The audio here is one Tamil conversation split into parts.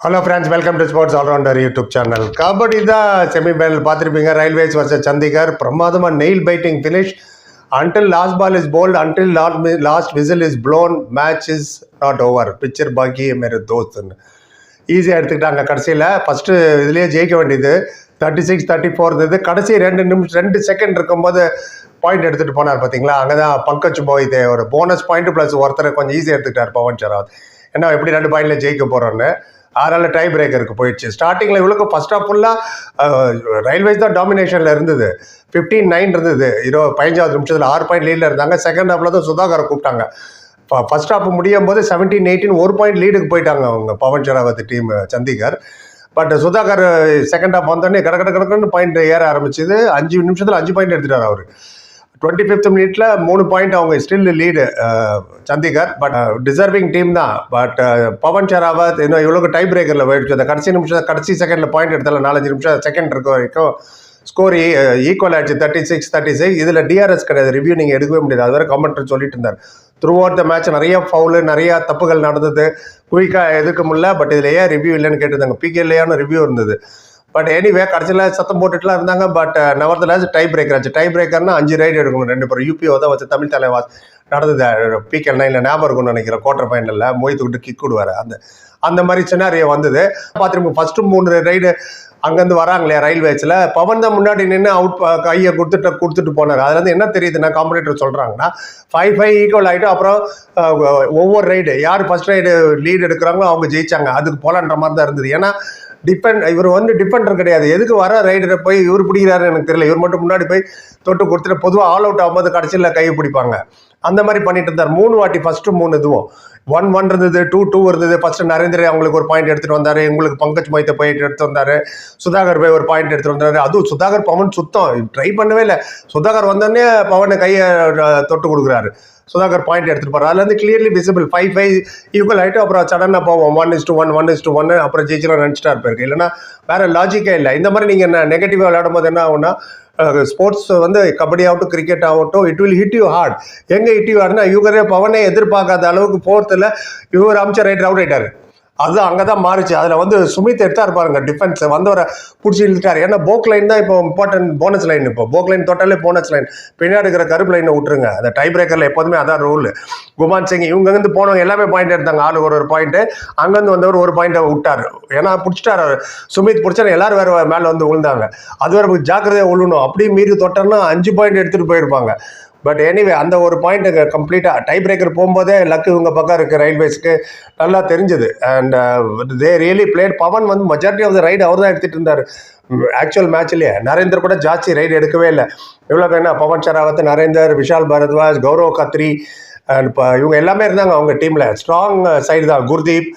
Hello friends welcome to sports all rounder YouTube channel kabaddi தான் செமிஃபைனல் பார்த்துருப்பீங்க. ரயில்வேஸ் வர்சஸ் சண்டிகர் பிரமாதமாக nail biting finish until last ball is bowled until last last whistle is blown match is not over picture பாக்கி மேரி தோஸ்துன்னு ஈஸியாக எடுத்துக்கிட்டாங்க கடைசியில். ஃபஸ்ட்டு இதுலேயே ஜெயிக்க வேண்டியது. தேர்ட்டி சிக்ஸ் தேர்ட்டி ஃபோர் இருந்தது கடைசி ரெண்டு நிமிஷம் ரெண்டு செகண்ட் இருக்கும்போது பாயிண்ட் எடுத்துகிட்டு போனார் பார்த்தீங்களா? அங்கே தான் பங்கஜ் போயிது ஒரு போனஸ் பாயிண்ட் ப்ளஸ் ஒருத்தரை கொஞ்சம் ஈஸியாக எடுத்துக்கிட்டார் பவன் ஷராவத் ஏன்னா எப்படி ரெண்டு பாயிண்டில் ஜெயிக்க போகிறோன்னு அதனால டை பிரேக்கருக்கு போயிடுச்சு. ஸ்டார்டிங்கில் இவ்வளோக்கு ஃபஸ்ட் ஆஃப் ஃபுல்லாக ரயில்வேஸ் தான் டாமினேஷனில் இருந்தது. ஃபிஃப்டீன் நைன் இருந்தது. இருபது பதினஞ்சாவது நிமிஷத்தில் ஆறு பாயிண்ட் லீடில் இருந்தாங்க. செகண்ட் ஹாஃபில் தான் சுதாகரை கூப்பிட்டாங்க. ஃபஸ்ட் ஹாஃப் முடியும் போது செவன்டீன் எயிட்டீன் ஒரு பாயிண்ட் லீடுக்கு போயிட்டாங்க அவங்க Pawan Sehrawat team Chandigarh. But Sudhakar second half வந்தோடனே கட கட பாயிண்ட் ஏற ஆரம்பிச்சது. அஞ்சு நிமிஷத்தில் அஞ்சு பாயிண்ட் எடுத்துட்டார் அவர். டுவெண்ட்டி ஃபிஃப்த் மினிட்ல மூணு பாயிண்ட் அவங்க still lead Chandigarh but deserving team தான். பட் uh, பவன் ஷராவத் இன்னும் இவ்வளோ டை பிரேக்கரில் போயிடுச்சு. அந்த கடைசி நிமிஷம் கடைசி செகண்டில் பாயிண்ட் எடுத்தால நாலஞ்சு நிமிஷம் செகண்ட் இருக்க வரைக்கும் ஸ்கோர் ஈக்குவல் uh, ஆயிடுச்சு. தேர்ட்டி சிக்ஸ் தேர்ட்டி சிக்ஸ் இதில் டிஆர்எஸ் கிடையாது. ரிவ்யூ நீங்கள் எடுக்கவே முடியாது. அது வரை கமெண்ட்ரி சொல்லிட்டு இருந்தார். த்ரூ அவுட் த மேட்ச் நிறைய ஃபவுலு நிறைய தப்புகள் நடந்தது. குயிக்காக எதுக்க முடியல? பட் இதில் ஏன் ரிவ்யூ இல்லைன்னு கேட்டிருந்தாங்க. பிகேலையான ரிவ்யூ இருந்தது. பட் எனிவே கடைசியில் சத்தம் போட்டுட்டுலாம் இருந்தாங்க. பட் நவர்தலாஸ் டை பிரேக்கர் ஆச்சு. டை பிரேக்கர்னா அஞ்சு ரைடு எடுக்கணும். ரெண்டு பேரும். யூபிஓ தான் வச்சு தமிழ் தலைவாஸ் நடந்தது. பிகே நைனில் ஞாபகம் இருக்கும்னு நினைக்கிறேன். குவார்டர் ஃபைனலில் மொய்த்துக்கிட்டு விட்டு கிக் விடுவார். அந்த அந்த மாதிரி சினாரியோ வந்தது. பார்த்துருப்போம் ஃபஸ்ட்டு மூணு ரைடு அங்கேருந்து வராங்களே ரயில்வேஸில் பவன் தான் முன்னாடி நின்று அவுட் uh, கையை கொடுத்துட்டு கொடுத்துட்டு போனார். அதுலேருந்து என்ன தெரியுதுன்னா காம்படேட்டர் சொல்கிறாங்கன்னா ஃபைவ் ஃபைவ் ஈக்குவல் ஆகிட்டு அப்புறம் uh, ஒவ்வொரு ரைடு யார் ஃபர்ஸ்ட் ரைடு லீடு எடுக்கிறாங்களோ அவங்க ஜெயிச்சாங்க. அதுக்கு போகலான்ற மாதிரி தான் இருந்தது. ஏன்னா டிபெண்ட் இவர் வந்து டிபெண்டர் கிடையாது. எதுக்கு வர ரைடரை போய் இவர் பிடிக்கிறாரு எனக்கு தெரியல. இவர் மட்டும் முன்னாடி போய் தொட்டு கொடுத்துட்டு பொதுவாக ஆல் அவுட் ஆகும்போது கடைசியில் கையை பிடிப்பாங்க. அந்த மாதிரி பண்ணிட்டு இருந்தார். மூணு வாட்டி ஃபஸ்ட்டு மூணு இதுவும். ஒன் ஒன் இருந்தது டூ டூ இருந்தது. ஃபர்ஸ்ட் நரேந்திர அவங்களுக்கு ஒரு பாயிண்ட் எடுத்துட்டு வந்தாரு. உங்களுக்கு பங்கஜ் மொய்த்த பாயிண்ட் எடுத்து வந்தாரு. சுதாகர் போய் ஒரு பாயிண்ட் எடுத்துட்டு வந்தாரு. அதுவும் சுதாகர் பவன் சுத்தம். ட்ரை பண்ணவே இல்லை. சுதாகர் வந்தோடனே பவனை கையை தொட்டு கொடுக்குறாரு. சுதாகர் பாயிண்ட் எடுத்துட்டு போறாரு. அதுல இருந்து clearly visible five five equal ஆயிட்டு அப்புறம் சடனாக போவோம். One is two one one is two one அப்புறம் ஜெயிச்சிடும் நினச்சிட்டா இருப்பாரு. இல்லைன்னா வேற லாஜிக்கே இல்லை. இந்த மாதிரி நீங்க என்ன நெகட்டிவாக விளையாடும் போது என்ன ஆகும்னா ஸ்போர்ட்ஸ் வந்து கபடி ஆகட்டும் கிரிக்கெட் ஆகட்டும் it will hit you hard எங்கே ஹிட் யூ ஹார்ட்னா இவரே பவனே எதிர்பார்க்காத அளவுக்கு போர்த்தில் இவர் அமைச்சர் ரைட் அவுட் ஆயிட்டாரு. அது அங்கே தான் மாறிச்சு. அதில் வந்து சுமித் எடுத்தார் பாருங்க டிஃபென்ஸ் வந்தவரை பிடிச்சி இழுத்தார் ஏன்னா போக் லைன் தான் இப்போ இம்பார்ட்டன்ட் போனஸ் லைன் இப்போ. போக் லைன் தொட்டாலே போனஸ் லைன் பின்னாடி இருக்கிற கருப்பு லைனை விட்டுருங்க. அந்த டை பிரேக்கரில் எப்போதுமே அதான் ரூல் குமான் சிங் இவங்க இருந்து போனவங்க எல்லாமே பாயிண்ட் எடுத்தாங்க. ஆளு ஒரு ஒரு பாயிண்ட்டு அங்கேருந்து வந்தவர் ஒரு பாயிண்ட்டை விட்டார். ஏன்னா பிடிச்சிட்டார் அவர். சுமித் பிடிச்சா எல்லாரும் வேறு மேலே வந்து விழுந்தாங்க. அது வேற ஜாக்கிரதையாக விழுணும். அப்படியே மீறி தொட்டார்னா அஞ்சு பாயிண்ட் எடுத்துகிட்டு போயிருப்பாங்க. பட் எனிவே அந்த ஒரு பாயிண்ட் கம்ப்ளீட்டாக டை பிரேக்கர் போகும்போதே லக்கு இவங்க பக்கம் இருக்குது ரயில்வேஸ்க்கு நல்லா தெரிஞ்சுது. And they really played Pawan வந்து மெஜாரிட்டி ஆஃப் த ரைடு அவர் தான் எடுத்துகிட்டு இருந்தார் ஆக்சுவல் மேட்ச்லேயே நரேந்தர் கூட ஜாஸ்தி ரைடு எடுக்கவே இல்லை. இவ்வளோ வேணா பவன் ஷராவத் நரேந்தர் விஷால் பரத்வாஜ் கௌரவ் கத்ரி அண்ட் இப்போ இவங்க எல்லாமே இருந்தாங்க அவங்க டீமில் ஸ்ட்ராங் சைடு தான். குர்தீப்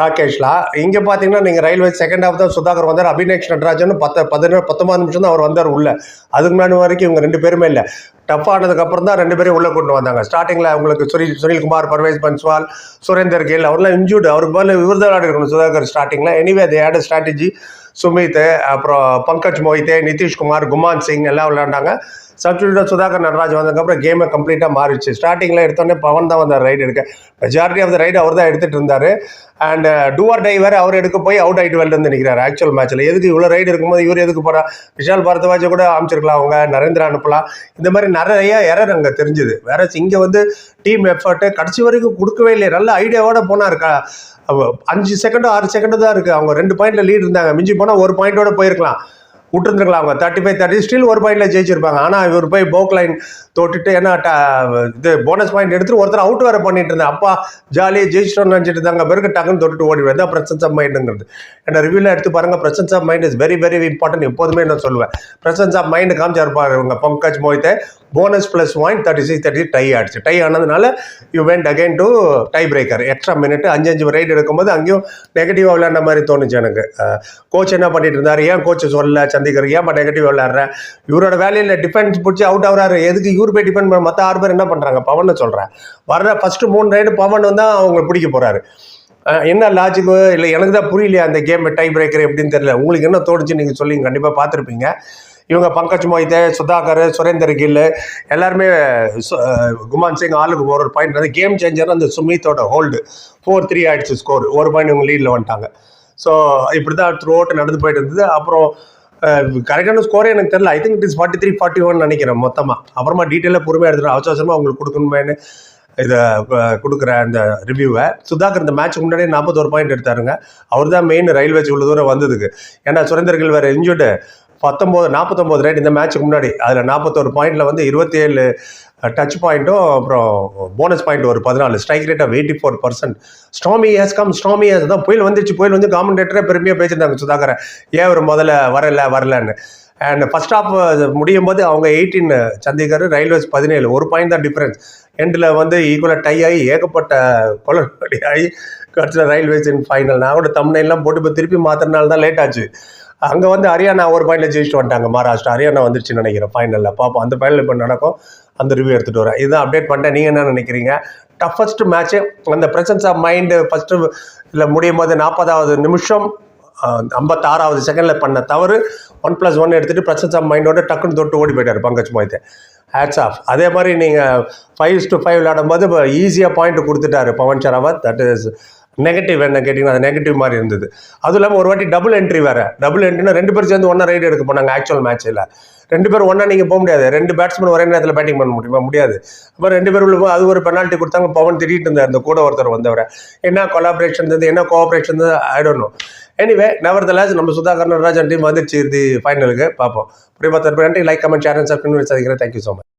ராகேஷ்லா. இங்கே பார்த்தீங்கன்னா நீங்கள் ரயில்வே செகண்ட் ஹாஃப் தான் சுதாகர் வந்தார் அபினேஷ் நடராஜன் பத்து பதினேழு பத்தொம்பது நிமிஷம் தான் அவர் வந்தார் உள்ள. அதுக்கு முன்னாடி வரைக்கும் இவங்க ரெண்டு பேருமே இல்லை. டஃப் ஆனதுக்கப்புறம் தான் ரெண்டு பேரும் உள்ளே கொண்டு வந்தாங்க. ஸ்டார்டிங்கில் அவங்களுக்கு சுனில் சுனில்குமார் பர்வேஸ் பன்ஸ்வால் சுரேந்தர் கேல் அவர்லாம் இன்ஜூர்டு அவருக்கு பதில் இவர் தான் விளையாடிருக்கணும் சுதாகர் ஸ்டார்டிங்கில் anyway they had strategy Sumit அப்புறம் பங்கஜ் மோஹித்தே நிதிஷ்குமார் குமான் சிங் எல்லாம் விளையாண்டாங்க. சப்ஸ்டியூட்டாக சுதாகர் நடராஜ் வந்ததுக்கப்புறம் கேமை கம்ப்ளீட்டாக மாறிடுச்சு. ஸ்டார்டிங்கில் எடுத்தோடனே பவன் தான் வந்தார் ரைடு எடுக்க. மெஜாரிட்டி ஆஃப் த ரைடு அவர் தான் எடுத்துகிட்டு இருந்தார். அண்ட் டூஆர் uh, டைவர் அவர் எடுக்க போய் அவுட் ஆகிட்டு வெளில வந்து நிற்கிறார் ஆக்சுவல் மேட்ச்சில் எதுக்கு இவ்வளோ ரைடு இருக்கும்போது இவர் எதுக்கு போகிறா விஷால் பரத்வாஜை கூட அமைச்சிருக்கலாம் அவங்க நரேந்திரா அனுப்பலாம். இந்த மாதிரி நிறைய எரர் அங்கே தெரிஞ்சுது. வேற இங்கே வந்து டீம் எஃபர்ட்டு கடைசி வரைக்கும் கொடுக்கவே இல்லை நல்ல ஐடியாவோட போனார். க அஞ்சு செகண்டோ ஆறு செகண்டு தான் இருக்குது அவங்க ரெண்டு பாயிண்ட்ல லீட் இருந்தாங்க. மிஞ்சி போனால் ஒரு பாயிண்டோட போயிருக்கலாம். விட்டுருந்துருக்கலாம் அவங்க. தேர்ட்டி ஃபைவ் தேர்ட்டி ஸ்டில் ஒரு பாயிண்ட்ல ஜெயிச்சிருப்பாங்க. ஆனால் இவர் போய் போக் லைன் தொட்டுட்டு ஏன்னா ட- இது போனஸ் பாயிண்ட் எடுத்துட்டு ஒருத்தர் அவுட் வேறு பண்ணிட்டு இருந்தேன் அப்பா ஜாலியாக ஜெயிச்சிட்டோம்னு நினச்சிட்டு இருந்தாங்க. பிறகு டக்குன்னு தொட்டுட்டு ஓடி தான் பிரசன்ஸ் ஆஃப் மைண்டுங்கிறது என்ன ரிவ்யூவில் எடுத்து பாருங்க presence of mind is very very important எப்போதுமே நான் சொல்லுவேன். பிரசன்ஸ் ஆஃப் மைண்ட் காமிச்சார் பாருங்க Pankaj மோஹித்தை bonus plus point thirty six thirty tie ஆயிடுச்சு. டை ஆனதுனால you went again to tie breaker extra minute அஞ்சு அஞ்சு ரைடு எடுக்கும்போது அங்கேயும் நெகட்டிவாக விளையாண்ட மாதிரி தோணுச்சு எனக்கு. கோச் என்ன பண்ணிட்டு இருந்தார்? ஏன் கோச் சொல்ல சந்திக்கர் ஏன் நெகட்டிவ் விளையாடுறேன் இவரோட வேலையில் டிஃபென்ஸ் பிடிச்சி அவுட் ஆகிறாரு. எதுக்கு இவர் போய் டிஃபெண்ட் பண்ண மற்ற ஆறு பேர் என்ன பண்ணுறாங்க பவன் சொல்கிறேன் வர்ற ஃபஸ்ட்டு மூணு ரைடு பவன் வந்து அவங்க பிடிக்க போகிறாரு என்ன லாஜிக்கு இல்லை எனக்கு தான் புரியலையா அந்த கேம் டை பிரேக்கர் எப்படின்னு தெரியல. உங்களுக்கு என்ன தோணுச்சு நீங்கள் சொல்லி கண்டிப்பாக பார்த்துருப்பீங்க. இவங்க பங்கஜ் மோஹித் சுதாகர் சுரேந்தர் கில் எல்லாருமே சு- குமான் சிங் ஆளுக்கு ஒரு ஒரு பாயிண்ட் வந்து கேம் சேஞ்சர் அந்த சுமித்தோட ஹோல்டு ஃபோர் த்ரீ ஆயிடுச்சு ஸ்கோர் ஒரு பாயிண்ட் இவங்க லீடில் வந்துட்டாங்க. ஸோ இப்படி தான் த்ரூ அவுட் நடந்து போயிட்டு இருந்தது. அப்புறம் கரெக்டான ஸ்கோரே எனக்கு தெரியல. I think it is forty three forty one நினைக்கிறேன் மொத்தமாக அப்புறமா டீட்டெயிலாக பொறுமையாக எடுத்துகிட்டு அவசர அவசரமாக உங்களுக்கு கொடுக்கணுமேனு இதை கொடுக்குற அந்த ரிவ்யூவை சுதாகர் இந்த மேட்ச் முன்னாடியே நாற்பத்தோரு பாயிண்ட் எடுத்தாருங்க. அவர் தான் மெயின் ரயில்வேஸ் இவ்வளோ தூரம் வந்ததுக்கு. ஏன்னா சுரேந்தர்கள் வேறு இன்ஜுர்டு பத்தொம்போது நாற்பத்தொம்போது ரேட் இந்த மேட்ச்சுக்கு முன்னாடி. அதில் நாற்பத்தோரு பாயிண்டில் வந்து இருபத்தி ஏழு டச் பாயிண்ட்டும் அப்புறம் போனஸ் பாயிண்ட் ஒரு பதினாலு. Strike rate of eighty four percent stormy has come stormy has தான் புயல் வந்துச்சு. புயல் வந்து காமெண்டேட்டரே பெருமையாக பேசியிருந்தாங்க சுதாகரன். ஏன் அவர் முதல்ல வரல வரலன்னு. அண்ட் ஃபர்ஸ்ட் ஆஃப் முடியும் போது அவங்க எயிட்டீன் சண்டிகர் ரயில்வேஸ் பதினேழு. ஒரு பாயிண்ட் தான் டிஃப்ரென்ஸ் எண்டில் வந்து ஈக்குவலாக டை ஆகி ஏகப்பட்ட கொலர் ஆகி கடைசியில் ரயில்வேஸ் இன் ஃபைனல் நான் கூட தமிழ்லாம் போட்டு இப்போ திருப்பி மாத்திரனால தான் லேட் ஆச்சு. அங்கே வந்து ஹரியானா ஒரு பாயிண்டில் ஜெயிச்சுட்டு வந்துட்டாங்க மகாராஷ்டிரா. ஹரியானா வந்துருச்சுன்னு நினைக்கிறேன் ஃபைனலில் பார்ப்போம் அந்த ஃபைனல் இப்போ நடக்கும் அந்த ரிவ்யூ எடுத்துகிட்டு வரேன். இதுதான் அப்டேட் பண்ணிட்டேன். நீங்கள் என்ன நினைக்கிறீங்க? டஃபஸ்ட் மேட்ச்சு அந்த ப்ரெசன்ஸ் ஆஃப் மைண்டு ஃபஸ்ட்டு இல்லை முடியும் போது நாற்பதாவது நிமிஷம் ஐம்பத்தாறாவது செகண்டில் பண்ண தவறு ஒன் ப்ளஸ் ஒன் எடுத்துகிட்டு ப்ரெசன்ஸ் ஆஃப் மைண்டோட டக்குன்னு தொட்டு ஓடி போயிட்டார் பங்கஜ் மோஹித் ஹேட்ஸ் ஆஃப் அதே மாதிரி நீங்கள் ஃபைவ் டு ஃபைவ் விளையாடும்போது இப்போ ஈஸியாக பாயிண்ட் கொடுத்துட்டாரு Pawan Sehrawat that is negative என்ன கேட்டிங்கன்னா அது நெகட்டிவ் மாதிரி இருந்தது. அதுவும் இல்லாமல் ஒரு வாட்டி டபுள் என்ட்ரி வேறு. டபுள் என்ட்ரினா ரெண்டு பேரும் சேர்ந்து ஒன்றா ரைடு எடுக்க போனாங்க ஆக்சுவல் மேட்ச்சில் ரெண்டு பேரும் ஒன்றா நீங்கள் போக முடியாது. ரெண்டு பேட்ஸ்மேன் ஒரே நேரத்தில் பேட்டிங் பண்ண முடியுமா? முடியாது. அப்புறம் ரெண்டு பேரும் உள்ள அது ஒரு பெனால்ட்டி கொடுத்தாங்க. பவன் திட்டிகிட்டு இருந்தார். அந்த கூட ஒருத்தர் வந்தவரை. என்ன கொலாபரேஷன் இருந்தது? என்ன கோஆப்ரேஷன் இருந்தது? ஐ டோன்ட் நோ எனிவே நவர் தலாஸ் நம்ம சுதாகர் நடராஜன் டீம் வந்துருச்சு இது ஃபைனலுக்கு பார்ப்போம். புரியுமா? பார்த்து நன்றி like comment share and subscribe சந்திக்கிறேன் தேங்க்யூ ஸோ மச்